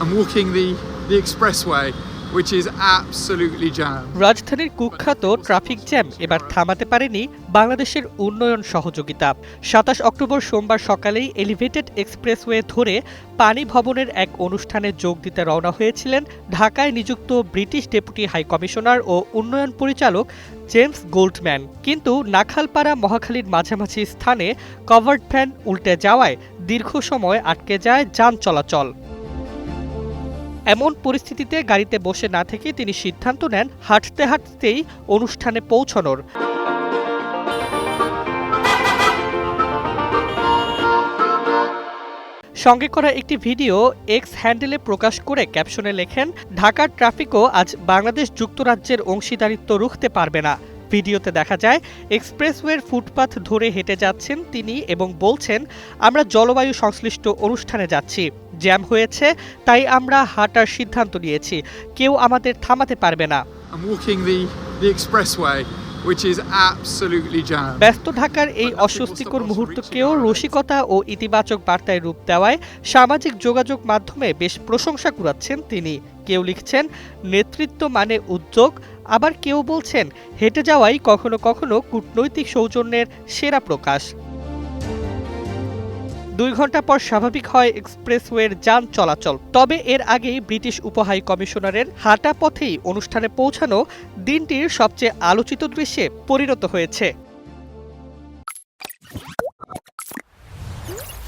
I'm walking the, the expressway, which is absolutely jammed. রাজধানীর কুখ্যাত traffic jam এবার থামাতে পারেনি বাংলাদেশের উন্নয়ন সহযোগিতা। সাতাশ অক্টোবর সোমবার সকালেই এলিভেটেড এক্সপ্রেসওয়ে ধরে পানি ভবনের এক অনুষ্ঠানে যোগ দিতে রওনা হয়েছিলেন ঢাকায় নিযুক্ত ব্রিটিশ ডেপুটি হাই কমিশনার ও উন্নয়ন পরিচালক জেমস গোল্ডম্যান। কিন্তু নাখালপাড়া মহাখালীর মাঝামাঝি স্থানে কভার্ড ভ্যান উল্টে যাওয়ায় দীর্ঘ সময় আটকে যায় যান চলাচল। এমন পরিস্থিতিতে গাড়িতে বসে না থেকে তিনি সিদ্ধান্ত নেন হাঁটতে হাঁটতেই অনুষ্ঠানে পৌঁছানোর। সঙ্গে করা একটি ভিডিও এক্স হ্যান্ডেলে প্রকাশ করে ক্যাপশনে লেখেন, ঢাকার ট্রাফিকও আজ বাংলাদেশ যুক্তরাজ্যের অংশীদারিত্ব রুখতে পারবে না। ভিডিওতে দেখা যায় এক্সপ্রেসওয়ের ফুটপাথ ধরে হেঁটে যাচ্ছেন তিনি এবং বলছেন আমরা জলবায়ু সংশ্লিষ্ট অনুষ্ঠানে যাচ্ছি। জ্যাম হয়েছে তাই আমরা হাঁটার সিদ্ধান্ত নিয়েছি। কেউ আমাদের থামাতে পারবে না. ব্যস্ত ঢাকার এই অস্বস্তিকর মুহূর্তকেও রসিকতা ও ইতিবাচক বার্তায় রূপ দেওয়ায় সামাজিক যোগাযোগ মাধ্যমে বেশ প্রশংসা কুড়াচ্ছেন তিনি। কেউ লিখছেন, নেতৃত্ব মানে উদ্যোগ। আবার কেউ বলছেন, হেঁটে যাওয়াই কখনো কখনো কূটনৈতিক সৌজন্যের সেরা প্রকাশ। দুই ঘণ্টা পর স্বাভাবিক হয় এক্সপ্রেসওয়ের যান চলাচল। তবে এর আগেই ব্রিটিশ উপহাই কমিশনারের হাঁটা পথেই অনুষ্ঠানে পৌঁছানো দিনটির সবচেয়ে আলোচিত দৃশ্যে পরিণত হয়েছে।